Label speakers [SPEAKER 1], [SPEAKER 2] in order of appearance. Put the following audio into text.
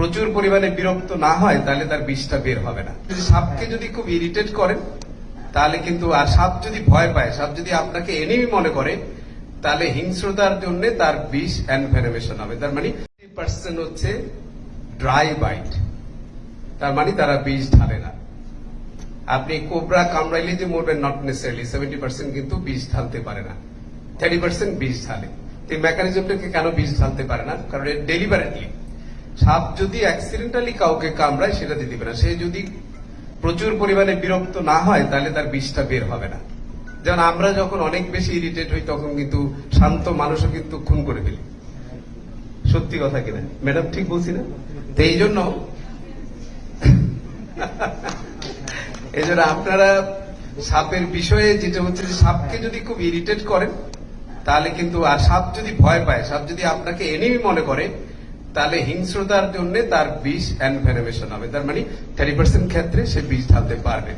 [SPEAKER 1] প্রচুর পরিমাণে বিরক্ত না হয়, তাহলে তার বিষটা বের হবে না। সাপকে যদি খুব ইরিটেট করেন, তাহলে কিন্তু, আর সাপ যদি ভয় পায়, সাপ যদি আপনাকে এনিমি মনে করে, তাহলে হিংস্রতার জন্য তার বিষ অ্যানভেনমেশন হবে। তার মানে পার্সেন্ট হচ্ছে ড্রাই বাইট তার মানে তারা বিষ ঢালে না। আপনি কোবরা কামড়াইলে যে মরবেন নট নেসেসারিলি সেভেন্টি পার্সেন্ট কিন্তু বিষ ঢালতে পারে না। থার্টি পার্সেন্ট বিষ ঢালে। মেকানিজমটাকে কেন বিষ ঢালতে পারে না? কারণ ডেলিভারেটলি সাপ যদি অ্যাক্সিডেন্টালি কাউকে কামড়ায়, সেটা দিতে পারে সে যদি প্রচুর পরিমাণে বিরক্ত না হয়, তাহলে তার বিষটা বের হবে না। যেমন আমরা যখন অনেক বেশি ইরিটেট হই, তখন কিন্তু শান্ত মানুষও কিন্তু খুন করে ফেলি। সত্যি কথা কিনা ম্যাডাম ঠিক বলছি না? এই জন্য এই জন্য আপনারা সাপের বিষয়ে যেটা হচ্ছে যে সাপকে যদি খুব ইরিটেট করেন, তাহলে কিন্তু, আর সাপ যদি ভয় পায়, সাপ যদি আপনাকে এনিমি মনে করে তাহলে হিংস্রতার জন্য তার বিষ অ্যানভেনমেশন হবে। তার মানে থার্টি পার্সেন্ট ক্ষেত্রে সে বিষ ঢালতে পারবে।